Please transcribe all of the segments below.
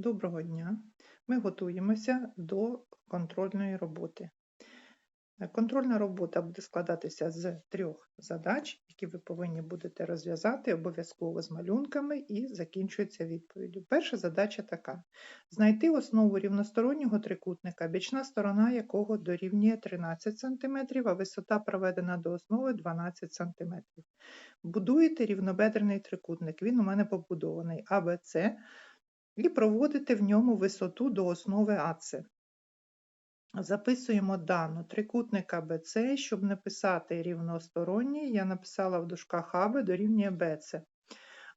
Доброго дня! Ми готуємося до контрольної роботи. Е, Контрольна робота буде складатися з трьох задач, які ви повинні будете розв'язати обов'язково з малюнками і закінчується відповіддю. Перша задача така: знайти основу рівностороннього трикутника, бічна сторона якого дорівнює 13 см, а висота проведена до основи 12 см. Будуєте рівнобедрений трикутник, він у мене побудований АБЦ і проводите в ньому висоту до основи АЦ. Записуємо дану трикутника АБЦ, щоб написати рівносторонній, я написала в дужках АБ дорівнює БЦ.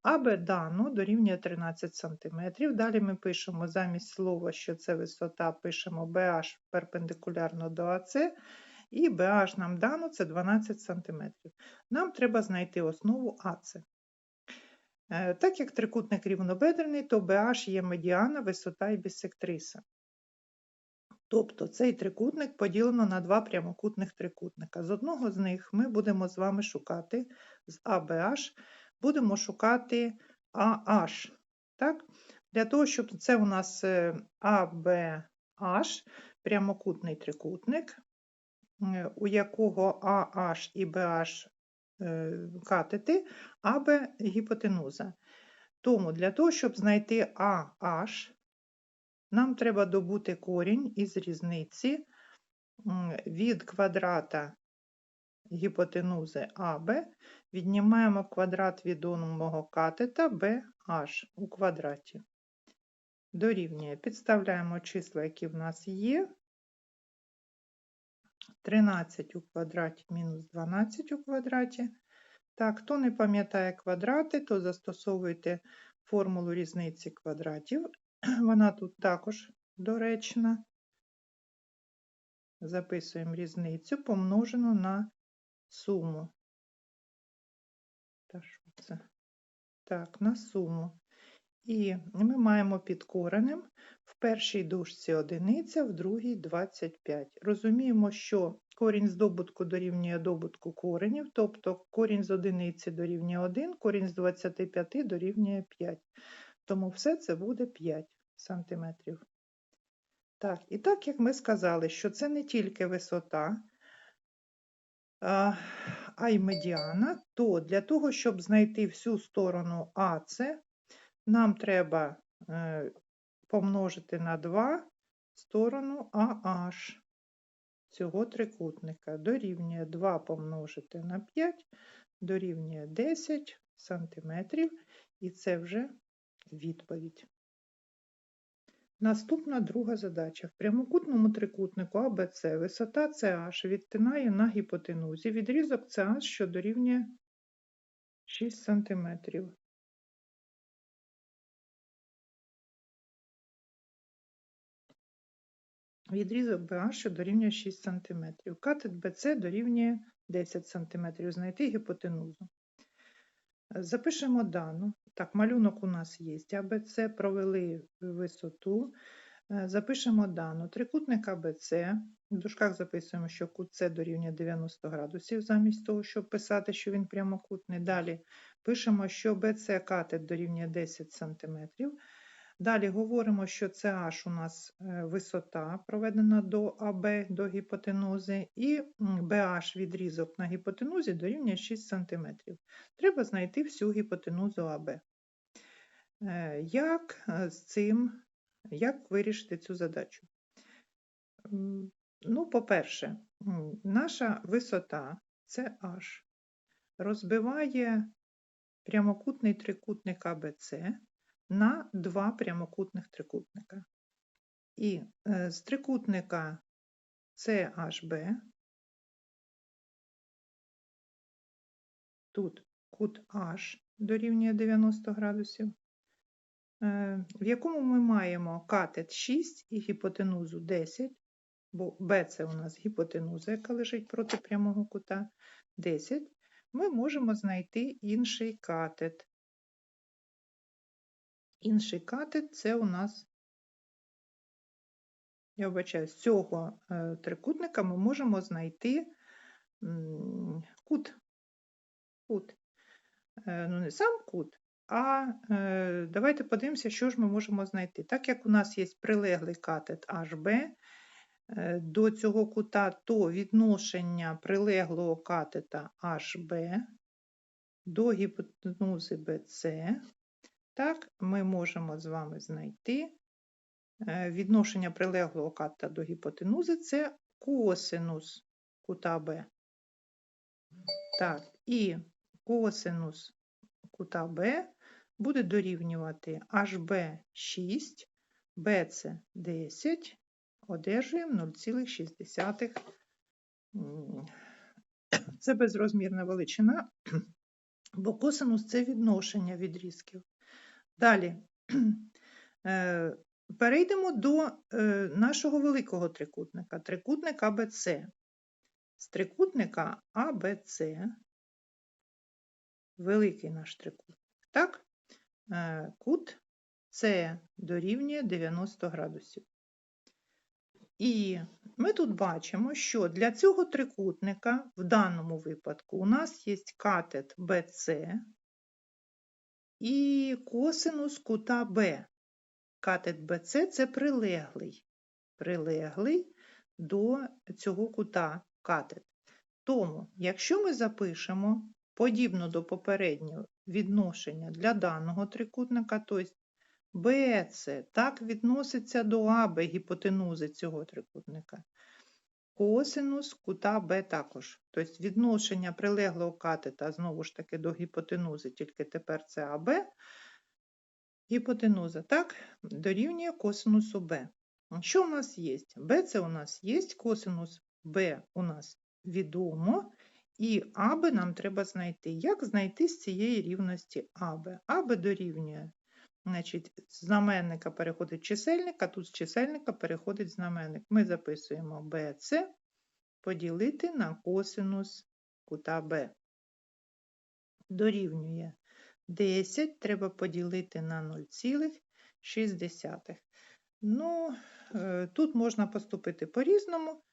АБ дану дорівнює 13 см. Далі ми пишемо замість слова, що це висота, пишемо BH перпендикулярно до АЦ, і BH нам дано це 12 см. Нам треба знайти основу АЦ. Е, Так як трикутник рівнобедрений, то BH є медіана, висота і бісектриса. Тобто цей трикутник поділено на два прямокутних трикутника. З одного з них ми будемо з вами шукати з ABH, будемо шукати AH. Так? Для того, щоб це у нас е, ABH, прямокутний трикутник, е, у якого AH і BH е, катети, АБ гіпотенуза. Тому для того, щоб знайти AH, нам треба добути корінь із різниці від квадрата гіпотенузи АБ, віднімаємо квадрат відомого катета BH у квадраті. Дорівнює. Підставляємо числа, які в нас є. 13 у квадраті мінус 12 у квадраті. Так, хто не пам'ятає квадрати, то застосовуйте формулу різниці квадратів. Вона тут також доречна. Записуємо різницю помножену на суму. Та що це? Так, на суму. І ми маємо під коренем в першій дужці одиниця, в другій 25. Розуміємо, що корінь з добутку дорівнює добутку коренів, тобто корінь з одиниці дорівнює 1, корінь з 25 дорівнює 5. Тому все це буде 5 сантиметрів. Так, і так як ми сказали, що це не тільки висота, а й медіана, то для того, щоб знайти всю сторону АЦ, нам треба е, помножити на 2 сторону AH цього трикутника. Дорівнює 2 помножити на 5, дорівнює 10 сантиметрів, і це вже відповідь. Наступна друга задача. В прямокутному трикутнику АБЦ висота CH відтинає на гіпотенузі відрізок CH, що дорівнює 6 см. Відрізок BH, дорівнює 6 см. Катет BC дорівнює 10 см. Знайти гіпотенузу. Запишемо дану. Так, малюнок у нас є. АБЦ провели висоту. Е, Запишемо дану. Трикутник АБЦ. В дужках записуємо, що кут С дорівнює 90 градусів, замість того, щоб писати, що він прямокутний. Далі пишемо, що БЦ катет дорівнює 10 см. Далі говоримо, що CH у нас е, висота проведена до АБ, до гіпотенузи, і BH відрізок на гіпотенузі дорівнює 6 см. Треба знайти всю гіпотенузу АБ. Е, Як е, з цим, як вирішити цю задачу? Ну, по-перше, наша висота CH розбиває прямокутний трикутник АБЦ на два прямокутних трикутника. І е, з трикутника CHB тут кут H дорівнює 90 градусів, е, в якому ми маємо катет 6 і гіпотенузу 10, бо B це у нас гіпотенуза, яка лежить проти прямого кута 10, ми можемо знайти інший катет. Інший катет це у нас, я вибачаю, з цього е, трикутника ми можемо знайти кут. кут. Е, Ну, не сам кут, А е, давайте подивимося, що ж ми можемо знайти. Так як у нас є прилеглий катет HB до цього кута, то відношення прилеглого катета HB до гіпотенузи BC, так, ми можемо з вами знайти е, відношення прилеглого катета до гіпотенузи це косинус кута Б. Так, і косинус кута Б буде дорівнювати HB 6, BC 10, одержуємо 0,6. Це безрозмірна величина, бо косинус це відношення відрізків. Далі е, перейдемо до е, нашого великого трикутника, трикутника АБЦ. З трикутника АБЦ, великий наш трикутник, так, е, кут С дорівнює 90 градусів. І ми тут бачимо, що для цього трикутника в даному випадку у нас є катет BC і косинус кута Б. Катет BC – це прилеглий, прилеглий до цього кута катет. Тому, якщо ми запишемо подібно до попереднього відношення для даного трикутника, тобто BC так відноситься до АБ гіпотенузи цього трикутника. Косинус кута Б також. Тобто відношення прилеглого катета знову ж таки до гіпотенузи, тільки тепер це АБ. Гіпотенуза, так, дорівнює косинусу Б. Що у нас є? Б це у нас є, косинус Б у нас відомо, і АБ нам треба знайти. Як знайти з цієї рівності АБ? АБ дорівнює, значить, з знаменника переходить чисельник, а тут з чисельника переходить знаменник. Ми записуємо BC поділити на косинус кута Б. Дорівнює 10 треба поділити на 0,6. Ну, е, тут можна поступити по-різному.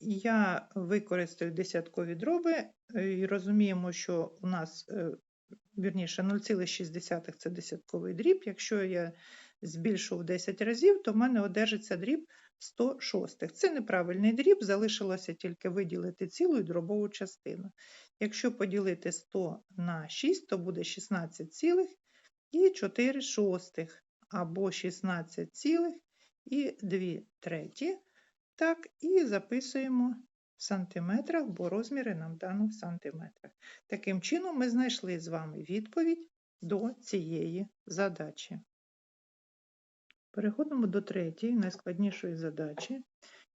Я використаю десяткові дроби е, і розуміємо, що у нас, е, вірніше, 0,6 це десятковий дріб. Якщо я збільшу в 10 разів, то в мене одержиться дріб 106. Це неправильний дріб, залишилося тільки виділити цілу і дробову частину. Якщо поділити 100 на 6, то буде 16,4 шостих або 16,2 треті. Так, і записуємо сантиметрах, бо розміри нам дано в сантиметрах. Таким чином, ми знайшли з вами відповідь до цієї задачі. Переходимо до третьої, найскладнішої задачі.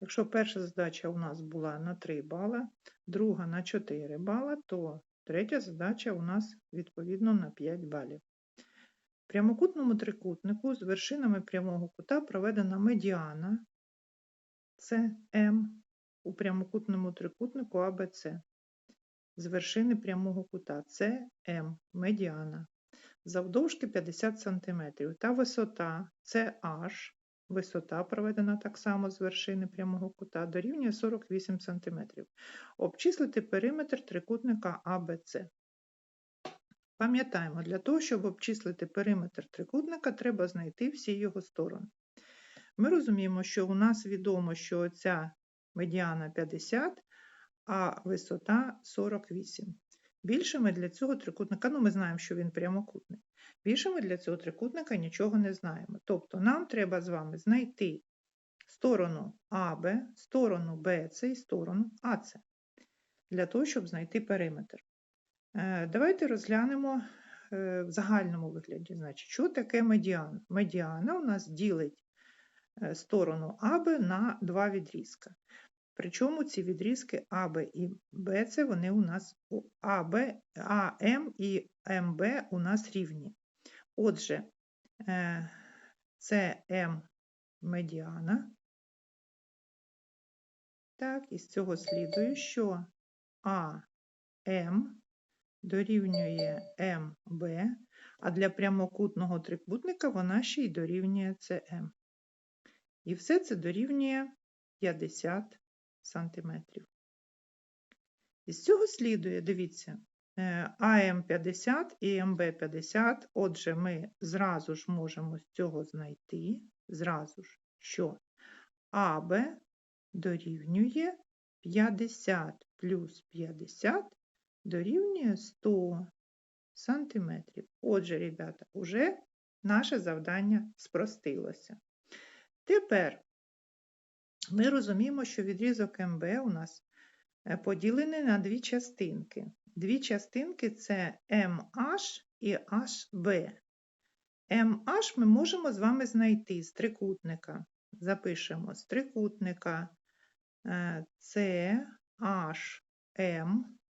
Якщо перша задача у нас була на 3 бала, друга на 4 бала, то третя задача у нас відповідно на 5 балів. В прямокутному трикутнику з вершинами прямого кута проведена медіана це М у прямокутному трикутнику АБЦ. З вершини прямого кута М, медіана. Завдовжки 50 см. Та висота це H, висота проведена так само з вершини прямого кута, дорівнює 48 см. Обчислити периметр трикутника АБЦ. Пам'ятаємо, для того, щоб обчислити периметр трикутника, треба знайти всі його сторони. Ми розуміємо, що у нас відомо, що ця медіана 50, а висота 48. Більше ми для цього трикутника, ну ми знаємо, що він прямокутний. Більше ми для цього трикутника нічого не знаємо. Тобто нам треба з вами знайти сторону АБ, сторону БЦ і сторону АЦ для того, щоб знайти периметр. Е, Давайте розглянемо е, в загальному вигляді. Значить, Що таке медіана? Медіана у нас ділить е, сторону АБ на два відрізка. Причому ці відрізки АБ і БЦ, вони у нас АБ, АМ і МБ у нас рівні. Отже, е, це М медіана. Так, із цього слідує, що АМ дорівнює МБ, а для прямокутного трикутника вона ще й дорівнює СМ. І все це дорівнює 50 сантиметрів. Із цього слідує, дивіться, е, АМ50 і МБ50. Отже, ми зразу ж можемо з цього знайти, зразу ж, що АБ дорівнює 50 плюс 50 дорівнює 100 сантиметрів. Отже, ребята, уже наше завдання спростилося. Тепер ми розуміємо, що відрізок МБ у нас е, поділений на дві частинки. Дві частинки це MH і HB. MH ми можемо з вами знайти з трикутника. Запишемо з трикутника е, CHM.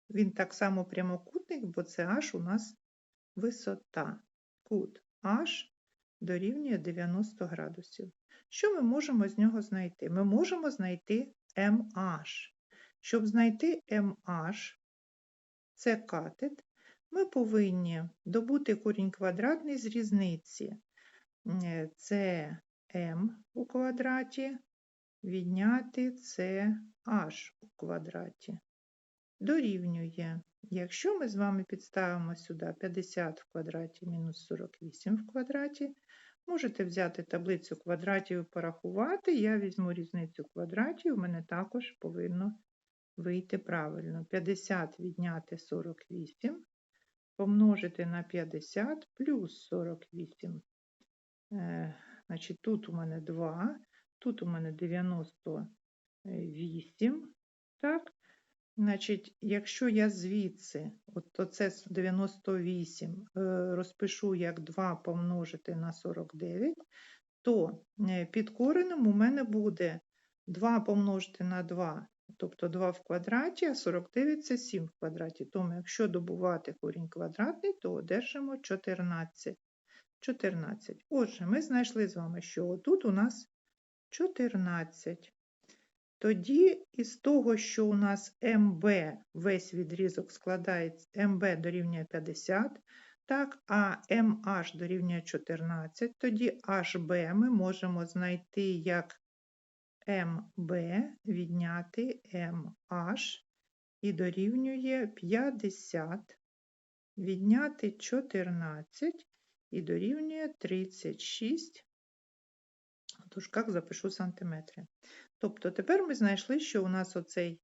Він так само прямокутник, бо це H у нас висота. Кут H дорівнює 90 градусів. Що ми можемо з нього знайти? Ми можемо знайти MH. Щоб знайти MH, це катет, ми повинні добути корінь квадратний з різниці. Е, Це m у квадраті, відняти це h у квадраті. Дорівнює. Якщо ми з вами підставимо сюди 50 в квадраті мінус 48 в квадраті, можете взяти таблицю квадратів і порахувати. Я візьму різницю квадратів, у мене також повинно вийти правильно. 50 відняти 48, помножити на 50 плюс 48. Е, Значить, тут у мене 2, тут у мене 98. Так? Значить, якщо я звідси, от оце 98 е, розпишу як 2 помножити на 49, то е, під коренем у мене буде 2 помножити на 2, тобто 2 в квадраті, а 49 це 7 в квадраті. Тому якщо добувати корінь квадратний, то одержимо 14. 14. Отже, ми знайшли з вами, що тут у нас 14. Тоді із того, що у нас МБ весь відрізок складається, МБ дорівнює 50, так, а МH дорівнює 14, тоді HB ми можемо знайти як МБ відняти MH і дорівнює 50, відняти 14 і дорівнює 36, дужках запишу сантиметри. Тобто тепер ми знайшли, що у нас оцей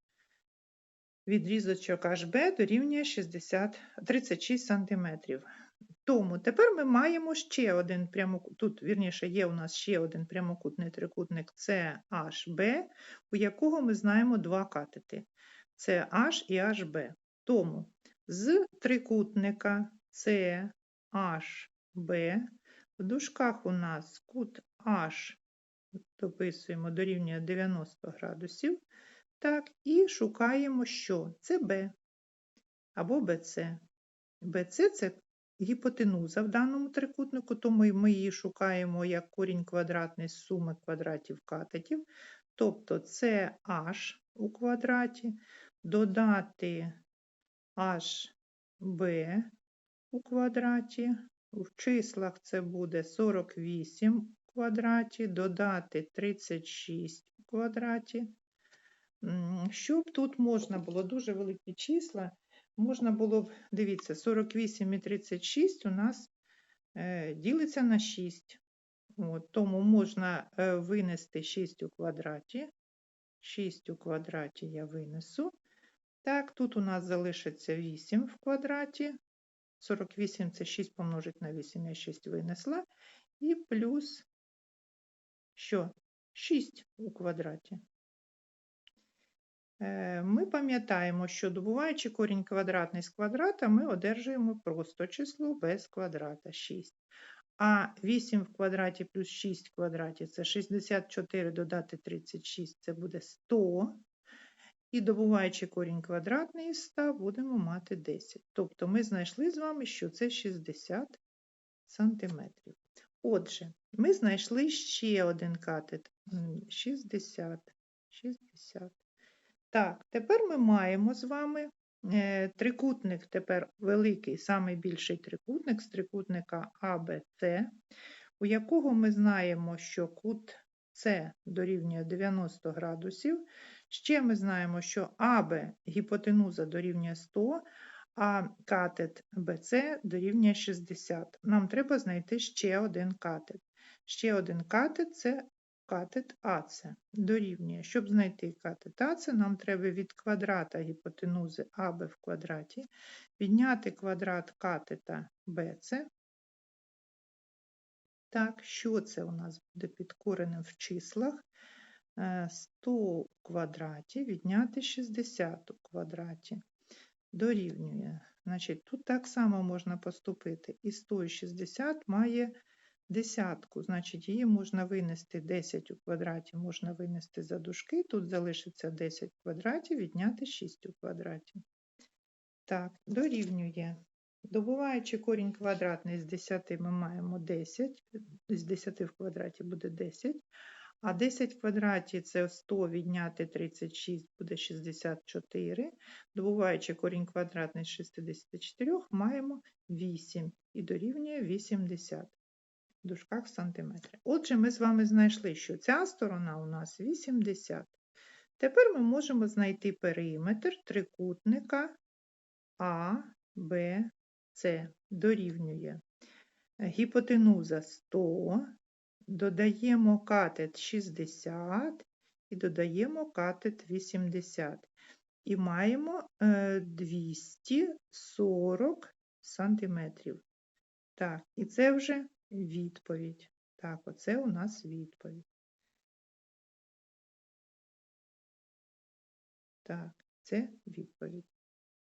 відрізочок HB дорівнює 60, 36 см. Тому тепер ми маємо ще один прямокутник, тут, вірніше, є у нас ще один прямокутний трикутник це HB, у якого ми знаємо два катети. Це H і HB. Тому з трикутника CHB в дужках у нас кут H дописуємо дорівнює 90 градусів. Так, і шукаємо, що це Б або БЦ. БЦ це гіпотенуза в даному трикутнику, тому ми її шукаємо як корінь квадратний з суми квадратів катетів. Тобто це H у квадраті, додати HB у квадраті. В числах це буде 48 квадраті, додати 36 у квадраті. Щоб тут можна було дуже великі числа, можна було б, дивіться, 48 і 36 у нас е, ділиться на 6. От, Тому можна е, винести 6 у квадраті. 6 у квадраті я винесу. Так, тут у нас залишиться 8 в квадраті. 48 це 6 помножить на 8, я 6 винесла. І плюс що 6 у квадраті. Е, ми пам'ятаємо, що добуваючи корінь квадратний з квадрата, ми одержуємо просто число без квадрата 6. А 8 в квадраті плюс 6 в квадраті це 64 додати 36, це буде 100. І добуваючи корінь квадратний із 100, будемо мати 10. Тобто ми знайшли з вами, що це 60 сантиметрів. Отже, ми знайшли ще один катет. 60. 60. Так, тепер ми маємо з вами е, трикутник, тепер великий, найбільший трикутник з трикутника ABC, у якого ми знаємо, що кут С дорівнює 90 градусів. Ще ми знаємо, що АБ гіпотенуза дорівнює 100, а катет BC дорівнює 60. Нам треба знайти ще один катет. Ще один катет це катет АЦ. Дорівнює. Щоб знайти катет АЦ, нам треба від квадрата гіпотенузи АБ в квадраті відняти квадрат катета BC. Так, що це у нас буде під коренем в числах? Е, 100 у квадраті відняти 60 у квадраті дорівнює. Значить, тут так само можна поступити. І 100 і 60 має десятку, значить, її можна винести 10 у квадраті, можна винести за дужки. Тут залишиться 10 в квадраті, відняти 6 у квадраті. Так, дорівнює. Добуваючи корінь квадратний з 10, ми маємо 10, з 10 в квадраті буде 10, а 10 в квадраті це 100 відняти 36 буде 64. Добуваючи корінь квадратний з 64, маємо 8 і дорівнює 80 дужках сантиметри. Отже, ми з вами знайшли, що ця сторона у нас 80. Тепер ми можемо знайти периметр трикутника А, Б, С дорівнює гіпотенуза 100, додаємо катет 60 і додаємо катет 80. І маємо е, 240 сантиметрів. Так, і це вже відповідь. Так, оце у нас відповідь. Так, це відповідь.